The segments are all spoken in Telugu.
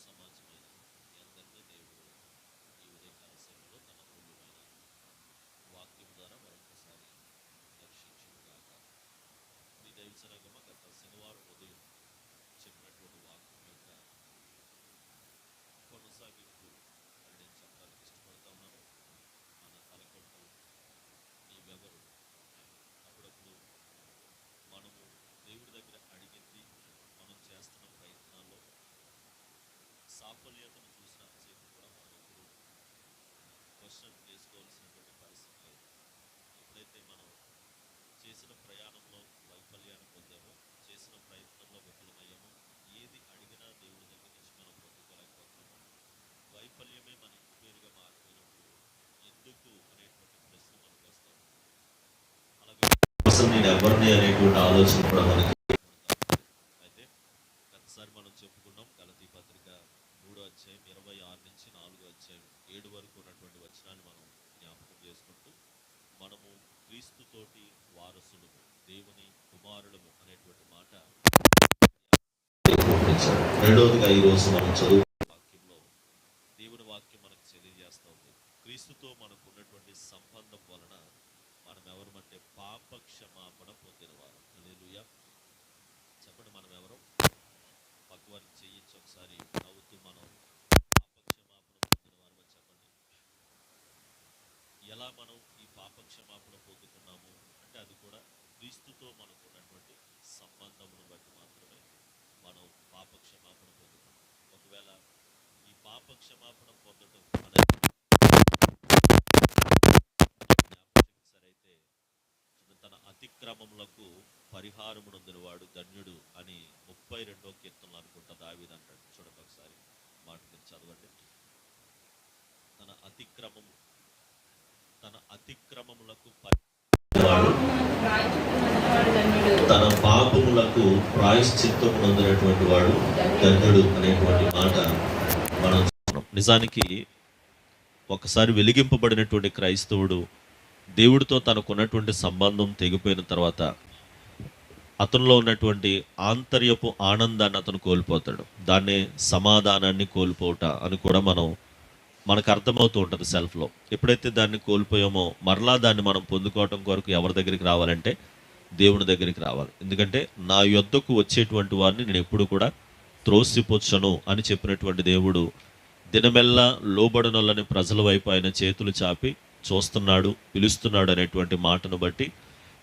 so much. సాఫల్యతను చూసిన సేపు కూడా మనం ఎప్పుడు క్వశ్చన్ చేసుకోవాల్సినటువంటి పరిస్థితి లేదు ఎప్పుడైతే మనం చేసిన ప్రయాణంలో వైఫల్యాన్ని పొందామో చేసిన ప్రయత్నంలో విఫలమయ్యామో ఏది అడిగినా దేవుడి దగ్గర నుంచి మనం పొందుకోలేకపోతున్నాము వైఫల్యమే మన ఇంటి పేరుగా మారిపోయినప్పుడు ఎందుకు అనేటువంటి ప్రశ్న మనకు వస్తాం అలాగే అసలు నేను ఎవరిని అనేటువంటి ఆలోచన కూడా మనకి అయితే గతసారి మనం చెప్పుకున్నాం గలతీ పత్రిక మూడో అధ్యాయం ఇరవై ఆరు నుంచి నాలుగో అధ్యాయం ఏడు వరకు ఉన్నటువంటి వచనాన్ని మనం జ్ఞాపకం చేసుకుంటూ మనము క్రీస్తుతోటి వారసులము దేవుని కుమారులము అనేటువంటి మాట రెండవదిగా ఈరోజు మనం చదువు వాక్యంలో దేవుని వాక్యం మనకు తెలియజేస్తూ ఉంది. క్రీస్తుతో మనకు ఉన్నటువంటి సంబంధం వలన మనం ఎవరమంటే పాప క్షమాపణ పొందిన వారు చెప్పండి మనం ఎవరు పక్కవారికి చేయించి ఒకసారి నవ్వుతూ మనం పాప క్షమాపణ పొందినవారమని చెప్పండి ఎలా మనం ఈ పాప క్షమాపణ పొందుకున్నాము అంటే అది కూడా క్రీస్తుతో మనకు ఉన్నటువంటి సంబంధమును బట్టి మాత్రమే మనం పాప క్షమాపణ పొందుతాం. ఒకవేళ ఈ పాప క్షమాపణ పొందడం అనేది సరైతే తన అతిక్రమములకు పరిహారమునందునవాడు ధన్యుడు అని ముప్పై రెండో కీర్తనలు అనుకుంటా దావిది అంటాడు. చూడండి ఒకసారి మాట మీరు చదవండి. తన అతిక్రమము తన అతిక్రమములకు తన పాపములకు ప్రాయశ్చిత్తం పొందినటువంటి వాడు ధన్యుడు అనేటువంటి మాట మనం నిజానికి ఒకసారి వెలిగింపబడినటువంటి క్రైస్తవుడు దేవుడితో తనకున్నటువంటి సంబంధం తెగిపోయిన తర్వాత అతనిలో ఉన్నటువంటి ఆంతర్యపు ఆనందాన్ని అతను కోల్పోతాడు. దాన్నే సమాధానాన్ని కోల్పోవట అని కూడా మనం మనకు అర్థమవుతూ ఉంటుంది సెల్ఫ్లో ఎప్పుడైతే దాన్ని కోల్పోయామో మరలా దాన్ని మనం పొందుకోవటం కొరకు ఎవరి దగ్గరికి రావాలంటే దేవుని దగ్గరికి రావాలి. ఎందుకంటే నా యొద్దకు వచ్చేటువంటి వారిని నేను ఎప్పుడు కూడా త్రోసిపోచ్చను అని చెప్పినటువంటి దేవుడు దినమెల్లా లోబడనొల్లని ప్రజల వైపు ఆయన చేతులు చాపి చూస్తున్నాడు పిలుస్తున్నాడు అనేటువంటి మాటను బట్టి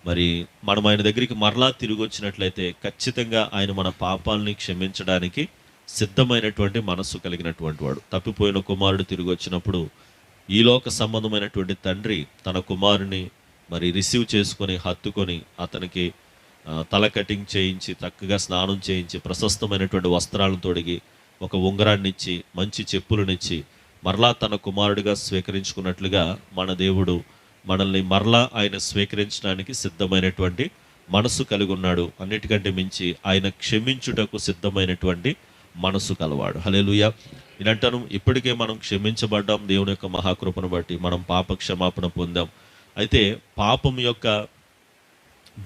మరి మనం ఆయన దగ్గరికి మరలా తిరిగి వచ్చినట్లయితే ఖచ్చితంగా ఆయన మన పాపాలని క్షమించడానికి సిద్ధమైనటువంటి మనస్సు కలిగినటువంటి వాడు. తప్పిపోయిన కుమారుడు తిరిగి వచ్చినప్పుడు ఈ లోక సంబంధమైనటువంటి తండ్రి తన కుమారుని మరి రిసీవ్ చేసుకొని హత్తుకొని అతనికి తల కటింగ్ చేయించి చక్కగా స్నానం చేయించి ప్రశస్తమైనటువంటి వస్త్రాలను తొడిగి ఒక ఉంగరాన్ని ఇచ్చి మంచి చెప్పులనిచ్చి మరలా తన కుమారుడిగా స్వీకరించుకున్నట్లుగా మన దేవుడు మనల్ని మరలా ఆయన స్వీకరించడానికి సిద్ధమైనటువంటి మనసు కలిగి ఉన్నాడు. అన్నిటికంటే మించి ఆయన క్షమించుటకు సిద్ధమైనటువంటి మనసు కలవాడు. హలేలుయ ఇలాంటాను ఇప్పటికే మనం క్షమించబడ్డాం. దేవుని యొక్క మహాకృపను బట్టి మనం పాప క్షమాపణ పొందాం. అయితే పాపం యొక్క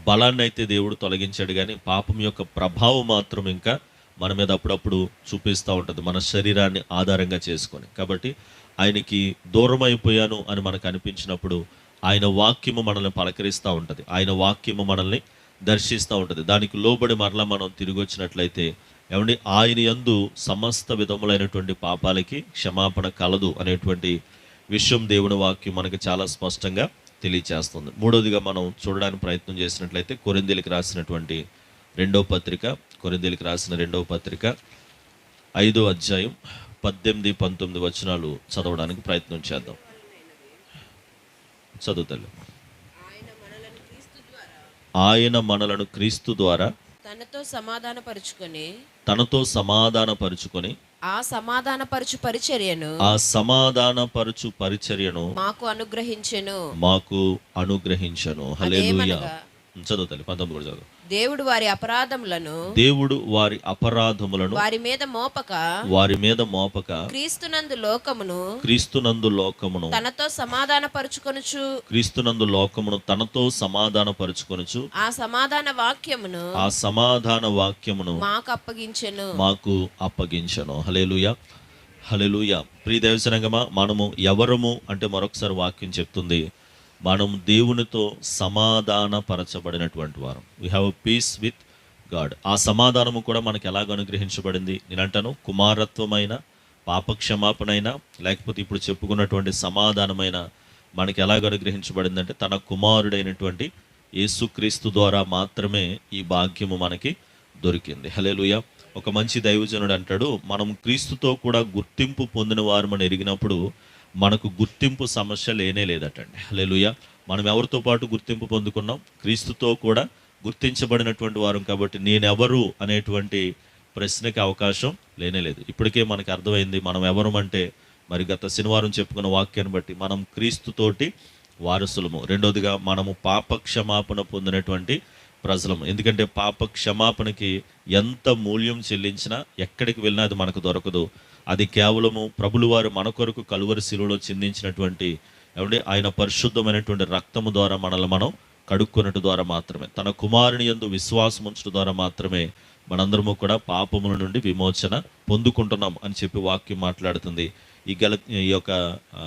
బలాన్ని అయితే దేవుడు తొలగించాడు కానీ పాపం యొక్క ప్రభావం మాత్రం ఇంకా మన మీద అప్పుడప్పుడు చూపిస్తూ ఉంటుంది మన శరీరాన్ని ఆధారంగా చేసుకొని. కాబట్టి ఆయనకి దూరం అయిపోయాను అని మనకు అనిపించినప్పుడు ఆయన వాక్యము మనల్ని పలకరిస్తూ ఉంటుంది. ఆయన వాక్యము మనల్ని దర్శిస్తూ ఉంటుంది. దానికి లోబడి మరలా మనం తిరిగి వచ్చినట్లయితే ఏమండి? ఆయన యందు సమస్త విధములైనటువంటి పాపాలకి క్షమాపణ కలదు అనేటువంటి విషయం దేవుని వాక్యం మనకి చాలా స్పష్టంగా తెలియచేస్తుంది. మూడోదిగా మనం చూడడానికి ప్రయత్నం చేసినట్లయితే కొరిందీలకు రాసినటువంటి రెండో పత్రిక కొరిందీలకు రాసిన రెండవ పత్రిక ఐదో అధ్యాయం పద్దెనిమిది పంతొమ్మిది వచనాలు చదవడానికి ప్రయత్నం చేద్దాం. చదువుతాడు ఆయన మనలను క్రీస్తు ద్వారా మనలను క్రీస్తు ద్వారా తనతో సమాధానపరుచుకొని తనతో సమాధానపరుచుకొని ఆ సమాధానపరుచు పరిచర్యను ఆ సమాధానపరచు పరిచర్యను మాకు అనుగ్రహించెను. మాకు అనుగ్రహించను. హల్లెలూయా. చదువు తల్లి పంతొమ్మిది కూడా చదువు. దేవుడు వారి అపరాధములను దేవుడు వారి అపరాధములను వారి మీద మోపక వారి మీద మోపక క్రీస్తునందు లోకమును క్రీస్తునందు లోకమును తనతో సమాధానపరుచుకొనుచు క్రీస్తునందు లోకమును తనతో సమాధానపరుచుకొనుచు ఆ సమాధాన వాక్యమును ఆ సమాధాన వాక్యమును మాకు అప్పగించెను మాకు అప్పగించను. హలేలుయ హలేలుయ ప్రియ దేవసరంగమా మనము ఎవరము అంటే మరొకసారి వాక్యం చెప్తుంది. మనం దేవునితో సమాధానపరచబడినటువంటి వారం. We have peace with God ఆ సమాధానము కూడా మనకి ఎలాగ అనుగ్రహించబడింది? నేను అంటాను కుమారత్వమైన పాపక్షమాపణైన లేకపోతే ఇప్పుడు చెప్పుకున్నటువంటి సమాధానమైన మనకి ఎలాగ అనుగ్రహించబడిందంటే తన కుమారుడైనటువంటి యేసుక్రీస్తు ద్వారా మాత్రమే ఈ భాగ్యము మనకి దొరికింది. హలేలుయ ఒక మంచి దైవజనుడు అంటాడు మనం క్రీస్తుతో కూడా గుర్తింపు పొందిన వారు మనం ఎరిగినప్పుడు మనకు గుర్తింపు సమస్య లేనే లేదటండి. హల్లెలూయా. మనం ఎవరితో పాటు గుర్తింపు పొందుకున్నాం? క్రీస్తుతో కూడా గుర్తించబడినటువంటి వారం కాబట్టి నేనెవరు అనేటువంటి ప్రశ్నకి అవకాశం లేనే లేదు. ఇప్పటికే మనకు అర్థమైంది మనం ఎవరు అంటే మరి గత శనివారం చెప్పుకున్న వాక్యాన్ని బట్టి మనం క్రీస్తుతోటి వారసులము. రెండోదిగా మనము పాప క్షమాపణ పొందినటువంటి ప్రజలము. ఎందుకంటే పాప క్షమాపణకి ఎంత మూల్యం చెల్లించినా ఎక్కడికి వెళ్ళినా అది మనకు దొరకదు. అది కేవలము ప్రభులు వారు మన కొరకు కలువరి శిలువలో చిందించినటువంటి ఏమంటే ఆయన పరిశుద్ధమైనటువంటి రక్తము ద్వారా మనల్ని మనం కడుక్కున్నట్టు ద్వారా మాత్రమే తన కుమారుని యందు విశ్వాసం ఉంచడం ద్వారా మాత్రమే మనందరము కూడా పాపముల నుండి విమోచన పొందుకుంటున్నాం అని చెప్పి వాక్యం మాట్లాడుతుంది. ఈ గల ఈ యొక్క ఆ,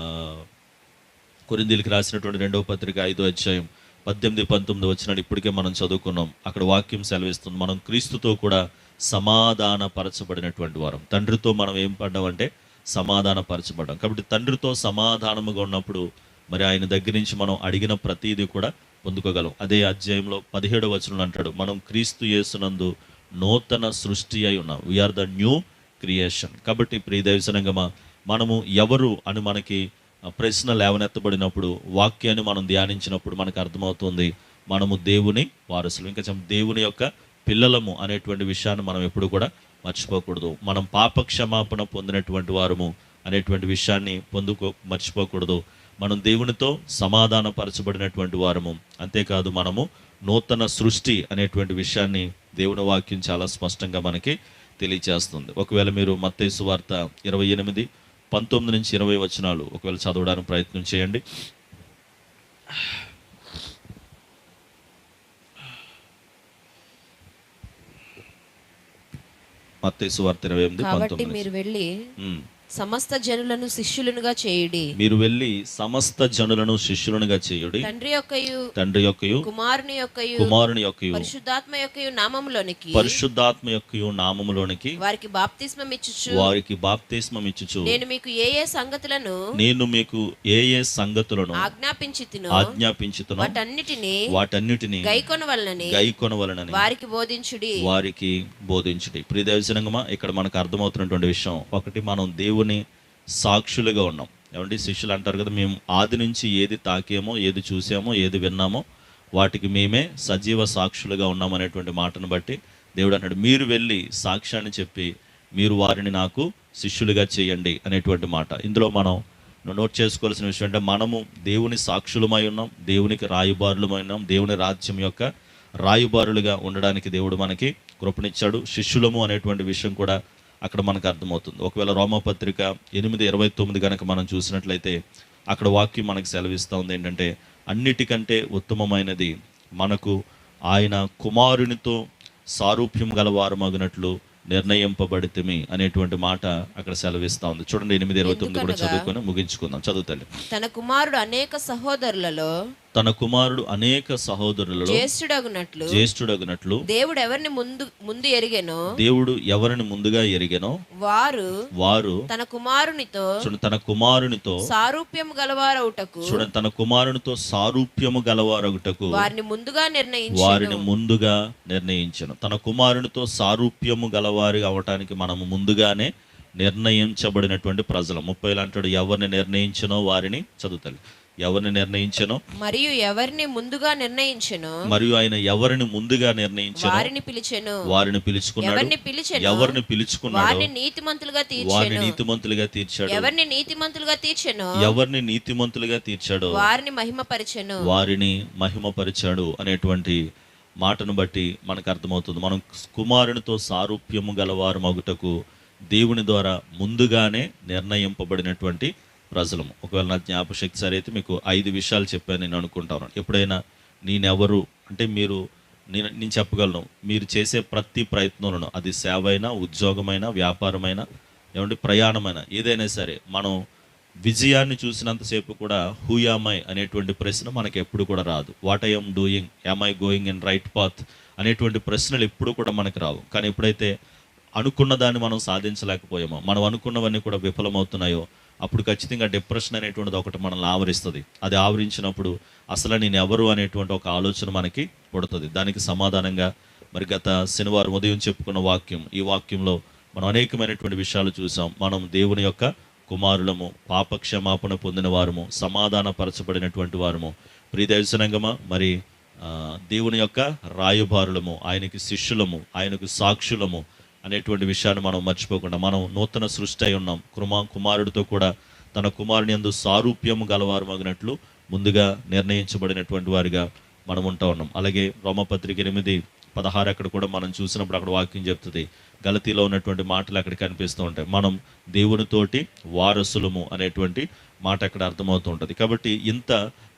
కొరిందీలకు రాసినటువంటి రెండవ పత్రిక ఐదో అధ్యాయం పద్దెనిమిది పంతొమ్మిది వచ్చినాడు ఇప్పటికే మనం చదువుకున్నాం. అక్కడ వాక్యం సెలవిస్తుంది. మనం క్రీస్తుతో కూడా సమాధాన పరచబడినటువంటి వారం. తండ్రితో మనం ఏం పడ్డామంటే సమాధాన పరచబడ్డాం కాబట్టి తండ్రితో సమాధానముగా ఉన్నప్పుడు మరి ఆయన దగ్గర నుంచి మనం అడిగిన ప్రతీది కూడా పొందుకోగలం. అదే అధ్యాయంలో పదిహేడవ వచనం అంటాడు మనం క్రీస్తు యేసునందు నూతన సృష్టి అయి ఉన్నాం. వీఆర్ ద న్యూ క్రియేషన్ కాబట్టి ప్రియదైవసనంగమా మనము ఎవరు అని మనకి ప్రశ్న లేవనెత్తబడినప్పుడు వాక్యాన్ని మనం ధ్యానించినప్పుడు మనకు అర్థమవుతుంది మనము దేవుని వారసులు. ఇంకా దేవుని యొక్క పిల్లలము అనేటువంటి విషయాన్ని మనం ఎప్పుడు కూడా మర్చిపోకూడదు. మనం పాప క్షమాపణ పొందినటువంటి వారము అనేటువంటి విషయాన్ని పొందుకో మర్చిపోకూడదు. మనం దేవునితో సమాధానపరచబడినటువంటి వారము. అంతేకాదు మనము నూతన సృష్టి అనేటువంటి విషయాన్ని దేవుని వాక్యం చాలా స్పష్టంగా మనకి తెలియచేస్తుంది. ఒకవేళ మీరు మత్తేసు వార్త ఇరవై ఎనిమిది పంతొమ్మిది నుంచి ఇరవై వచనాలు. ఒకవేళ చదవడానికి ప్రయత్నం చేయండి. మత్తయి వార్త ఇరవై ఎనిమిది కాబట్టి పంతొమ్మిది మీరు వెళ్ళి. సమస్త జనులను శిష్యులనుగా చేయుడి. మీరు వెళ్ళి సమస్త జనులను శిష్యులనుగా చేయుడి. తండ్రి యొక్కయు తండ్రి యొక్కయు కుమారుని యొక్కయు కుమారుని యొక్కయు పరిశుద్ధాత్మ యొక్కయు నామములోనికి పరిశుద్ధాత్మ యొక్కయు నామములోనికి వారికి బాప్తిస్మం ఇచ్చుచు వారికి బాప్తిస్మం ఇచ్చుచు నేను మీకు ఏ ఏ సంగతులను నేను మీకు ఏ ఏ సంగతులను ఆజ్ఞాపించి తినో ఆజ్ఞాపించుతున్నా వాటన్నిటిని వాటన్నిటిని గైకొన వలనని గైకొనవలనని వారికి బోధించుడి. వారికి బోధించుడి. ప్రియదర్శనంగా ఇక్కడ మనకు అర్థమవుతున్నటువంటి విషయం. ఒకటి మనం దేవుని సాక్షులుగా ఉన్నాం. ఏమంటే శిష్యులు అంటారు కదా మేము ఆది నుంచి ఏది తాకేమో ఏది చూసామో ఏది విన్నామో వాటికి మేమే సజీవ సాక్షులుగా ఉన్నామనేటువంటి మాటను బట్టి దేవుడు అన్నాడు మీరు వెళ్ళి సాక్ష్యాన్ని చెప్పి మీరు వారిని నాకు శిష్యులుగా చేయండి అనేటువంటి మాట. ఇందులో మనం నోట్ చేసుకోవాల్సిన విషయం అంటే మనము దేవుని సాక్షులమై ఉన్నాం దేవునికి రాయుబారులమై ఉన్నాం దేవుని రాజ్యం యొక్క రాయుబారులుగా ఉండడానికి దేవుడు మనకి కృపణిచ్చాడు శిష్యులము అనేటువంటి విషయం కూడా అక్కడ మనకు అర్థమవుతుంది. ఒకవేళ రోమపత్రిక ఎనిమిది ఇరవై తొమ్మిది కనుక మనం చూసినట్లయితే అక్కడ వాక్యం మనకు సెలవిస్తూ ఉంది ఏంటంటే అన్నిటికంటే ఉత్తమమైనది మనకు ఆయన కుమారునితో సారూప్యం గలవారు మగినట్లు నిర్ణయింపబడితేమి అనేటువంటి మాట అక్కడ సెలవిస్తూ ఉంది. చూడండి ఎనిమిది ఇరవై తొమ్మిది కూడా? చదువుకొని ముగించుకుందాం. చదువుతాలి తన కుమారుడు అనేక సహోదరులలో తన కుమారుడు అనేక సహోదరులలో జ్యేష్ఠుడగునట్లు జ్యేష్ఠుడగునట్లు దేవుడు ఎవరిని ముందు ముందు ఎరిగెనో దేవుడు ఎవరిని ముందుగా ఎరిగెనో వారు వారు తన కుమారునితో చూడండి తన కుమారునితో సారూప్యము గలవారవుటకు చూడండి తన కుమారునితో సారూప్యము గలవారగుటకు వారిని ముందుగా నిర్ణయించి వారిని ముందుగా నిర్ణయించను. తన కుమారునితో సారూప్యము గలవారి అవటానికి మనము ముందుగానే నిర్ణయించబడినటువంటి ప్రజలు. ముప్పై అంటాడు ఎవరిని నిర్ణయించనో వారిని చదువుతాడు ఎవరిని నిర్ణయించనో? మరియు ఎవరిని ముందుగా నిర్ణయించెనో? మరియు ఆయన ఎవరిని ముందుగా నిర్ణయించనో? వారిని పిలిచెను. వారిని పిలుచుకున్నాడు. ఎవరిని పిలిచెను? ఎవరిని పిలుచుకున్నాడో? వారిని నీతిమంతులుగా వారిని తీర్చెను నీతిమంతులుగా తీర్చాడు. ఎవరిని నీతిమంతులుగా తీర్చెను? ఎవరిని నీతిమంతులుగా తీర్చాడో? వారిని మహిమపరిచెను. వారిని మహిమపరిచాడు అనేటువంటి మాటను బట్టి మనకు అర్థమవుతుంది. మనం కుమారునితో సారూప్యము గలవారు మగుటకు దేవుని ద్వారా ముందుగానే నిర్ణయింపబడినటువంటి ప్రజలము. ఒకవేళ నా జ్ఞాపశక్తి సరే అయితే మీకు ఐదు విషయాలు చెప్పాను నేను అనుకుంటాను ఎప్పుడైనా నేనెవరు? అంటే మీరు నేను నేను చెప్పగలను. మీరు చేసే ప్రతి ప్రయత్నంలోనూ అది సేవ అయినా ఉద్యోగమైనా వ్యాపారమైనా ఏమంటే ప్రయాణమైన ఏదైనా సరే మనం విజయాన్ని చూసినంతసేపు కూడా హూయామై అనేటువంటి ప్రశ్న మనకి ఎప్పుడు కూడా రాదు. What I'm doing am I going in right path అనేటువంటి ప్రశ్నలు ఎప్పుడు కూడా మనకు రావు. కానీ ఎప్పుడైతే అనుకున్న దాన్ని మనం సాధించలేకపోయామో మనం అనుకున్నవన్నీ కూడా విఫలమవుతున్నాయో అప్పుడు ఖచ్చితంగా డిప్రెషన్ అనేటువంటిది ఒకటి మనల్ని ఆవరిస్తుంది. అది ఆవరించినప్పుడు అసలు నేను ఎవరు అనేటువంటి ఒక ఆలోచన మనకి పుడుతుంది. దానికి సమాధానంగా మరి గత శనివారం ఉదయం చెప్పుకున్న వాక్యం ఈ వాక్యంలో మనం అనేకమైనటువంటి విషయాలు చూసాం. మనం దేవుని యొక్క కుమారులము పాపక్షమాపణ పొందిన వారము సమాధానపరచబడినటువంటి వారము. ప్రియదర్శనంగమా మరి దేవుని యొక్క రాయబారులము ఆయనకి శిష్యులము ఆయనకు సాక్షులము అనేటువంటి విషయాన్ని మనం మర్చిపోకుండా మనం నూతన సృష్టి అయి ఉన్నాం. కుమా కుమారుడితో కూడా తన కుమారుని యందు సారూప్యము గలవారు మగినట్లు ముందుగా నిర్ణయించబడినటువంటి వారిగా మనం ఉంటా ఉన్నాం. అలాగే రోమపత్రిక ఎనిమిది పదహారు అక్కడ కూడా మనం చూసినప్పుడు అక్కడ వాక్యం చెప్తుంది. గలతీలో ఉన్నటువంటి మాటలు అక్కడ కనిపిస్తూ ఉంటాయి. మనం దేవునితోటి వారసులము అనేటువంటి మాట అక్కడ అర్థమవుతూ ఉంటుంది. కాబట్టి ఇంత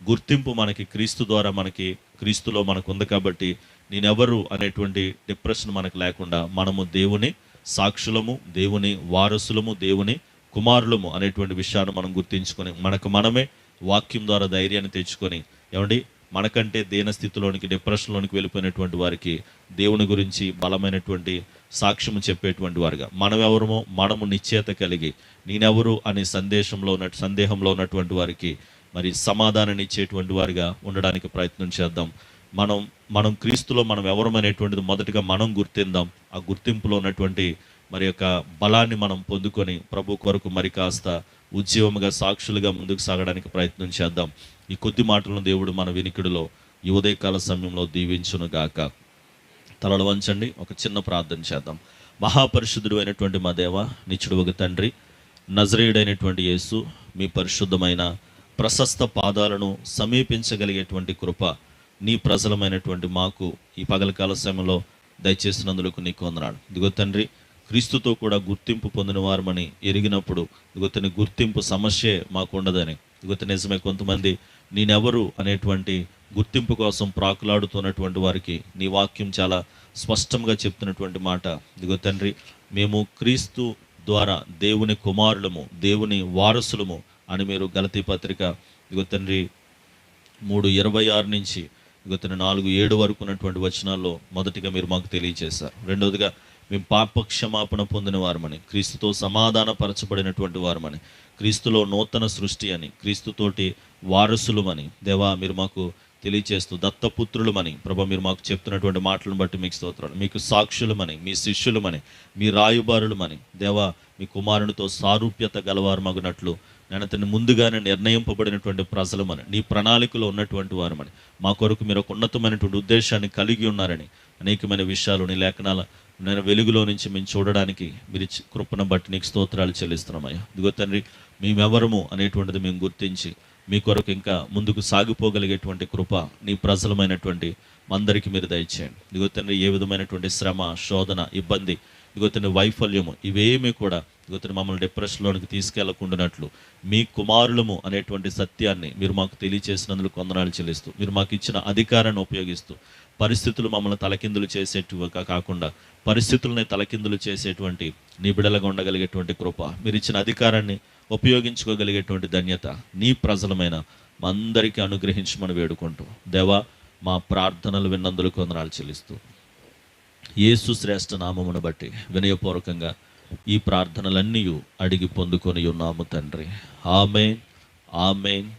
గుర్తింపు మనకి క్రీస్తు ద్వారా మనకి క్రీస్తులో మనకు ఉంది కాబట్టి నేనెవరు అనేటువంటి డిప్రెషన్ మనకు లేకుండా మనము దేవుని సాక్షులము దేవుని వారసులము దేవుని కుమారులము అనేటువంటి విషయాన్ని మనం గుర్తించుకొని మనకు మనమే వాక్యం ద్వారా ధైర్యాన్ని తెచ్చుకొని ఏమండి? మనకంటే దేన స్థితిలోనికి డిప్రెషన్లోనికి వెళ్ళిపోయినటువంటి వారికి దేవుని గురించి బలమైనటువంటి సాక్ష్యము చెప్పేటువంటి వారుగా. మనం ఎవరమో మనము నిశ్చేత కలిగి నేనెవరు అనే సందేశంలో ఉన్న సందేహంలో ఉన్నటువంటి వారికి మరి సమాధానాన్ని ఇచ్చేటువంటి వారిగా ఉండడానికి ప్రయత్నం చేద్దాం. మనం మనం క్రీస్తులో మనం ఎవరమనేటువంటిది మొదటగా మనం గుర్తిందాం. ఆ గుర్తింపులో ఉన్నటువంటి మరి యొక్క బలాన్ని మనం పొందుకొని ప్రభు కొరకు మరి కాస్త ఉద్యమగా సాక్షులుగా ముందుకు సాగడానికి ప్రయత్నం చేద్దాం. ఈ కొద్ది మాటలను దేవుడు మన వినికిడిలో ఈ ఉదయకాల సమయంలో దీవించును గాక తలలు వంచండి ఒక చిన్న ప్రార్థన చేద్దాం. మహాపరిశుద్ధుడు అయినటువంటి మా దేవ నిచ్చుడు ఒక తండ్రి నజరేయుడైనటువంటి యేసు మీ పరిశుద్ధమైన ప్రశస్త పాదాలను సమీపించగలిగేటువంటి కృప నీ ప్రజలమైనటువంటి మాకు ఈ పగలకాల సమయంలో దయచేసినందులకు నీకు వందనాడు ఇదిగో తండ్రి క్రీస్తుతో కూడా గుర్తింపు పొందిన వారమని ఎరిగినప్పుడు ఇదిగోతని గుర్తింపు సమస్యే మాకు ఉండదని. ఇదిగొత నిజమే కొంతమంది నేనెవరు అనేటువంటి గుర్తింపు కోసం ప్రాకులాడుతున్నటువంటి వారికి నీ వాక్యం చాలా స్పష్టంగా చెప్తున్నటువంటి మాట. ఇదిగో తండ్రి మేము క్రీస్తు ద్వారా దేవుని కుమారులము దేవుని వారసులము అని మీరు గలతీ పత్రిక ఇదిగో తండ్రి మూడు ఇరవై ఆరు నుంచి గత నాలుగు ఏడు వరకు ఉన్నటువంటి వచనాల్లో మొదటిగా మీరు మాకు తెలియజేశారు. రెండవదిగా మేము పాప క్షమాపణ పొందిన వారమని క్రీస్తుతో సమాధానపరచబడినటువంటి వారమని క్రీస్తులో నూతన సృష్టి అని క్రీస్తుతోటి వారసులమని దేవా మీరు మాకు తెలియచేస్తూ దత్తపుత్రులమని ప్రభా మీరు మాకు చెప్తున్నటువంటి మాటలను బట్టి మీకు స్తోత్రాలు. మీకు సాక్షులమని మీ శిష్యులమని మీ రాయుబారులమని దేవా మీ కుమారునితో సారూప్యత గలవారు మగునట్లు నేను అతన్ని ముందుగానే నిర్ణయింపబడినటువంటి ప్రజలమని నీ ప్రణాళికలో ఉన్నటువంటి వారమని మా కొరకు మీరు ఒక ఉన్నతమైనటువంటి ఉద్దేశాన్ని కలిగి ఉన్నారని అనేకమైన విషయాలు నీ లేఖనాల నేను వెలుగులో నుంచి మేము చూడడానికి మీరు ఇచ్చి కృపను బట్టి నీకు స్తోత్రాలు చెల్లిస్తున్నామయ్యా. ఇదిగో తండ్రి మేమెవరము అనేటువంటిది మేము గుర్తించి మీ కొరకు ఇంకా ముందుకు సాగిపోగలిగేటువంటి కృప నీ ప్రజలమైనటువంటి మందరికి మీరు దయచేయండి. ఇదిగో తండ్రి ఏ విధమైనటువంటి శ్రమ శోధన ఇబ్బంది ఇదిగో వైఫల్యము ఇవేమీ కూడా ఇదిగో మమ్మల్ని డిప్రెషన్లోనికి తీసుకెళ్ళకుండానట్లు మీ కుమారులము అనేటువంటి సత్యాన్ని మీరు మాకు తెలియచేసినందుకు కొందనాలు చెల్లిస్తూ మీరు మాకు ఇచ్చిన అధికారాన్ని ఉపయోగిస్తూ పరిస్థితులు మమ్మల్ని తలకిందులు చేసేట్టుగా కాకుండా పరిస్థితులని తలకిందులు చేసేటువంటి నీ బిడలుగా ఉండగలిగేటువంటి కృప మీరు ఇచ్చిన అధికారాన్ని ఉపయోగించుకోగలిగేటువంటి ధన్యత నీ ప్రజలమైన మా అందరికీ అనుగ్రహించమని వేడుకుంటూ దేవా మా ప్రార్థనలు విన్నందులు కొందనాలు చెల్లిస్తూ. యేసు శ్రేష్ఠ నామమును బట్టి వినయపూర్వకంగా ఈ ప్రార్థనలన్నీ అడిగి పొందుకొని ఉన్నాము తండ్రి. ఆమెన్. ఆమెన్.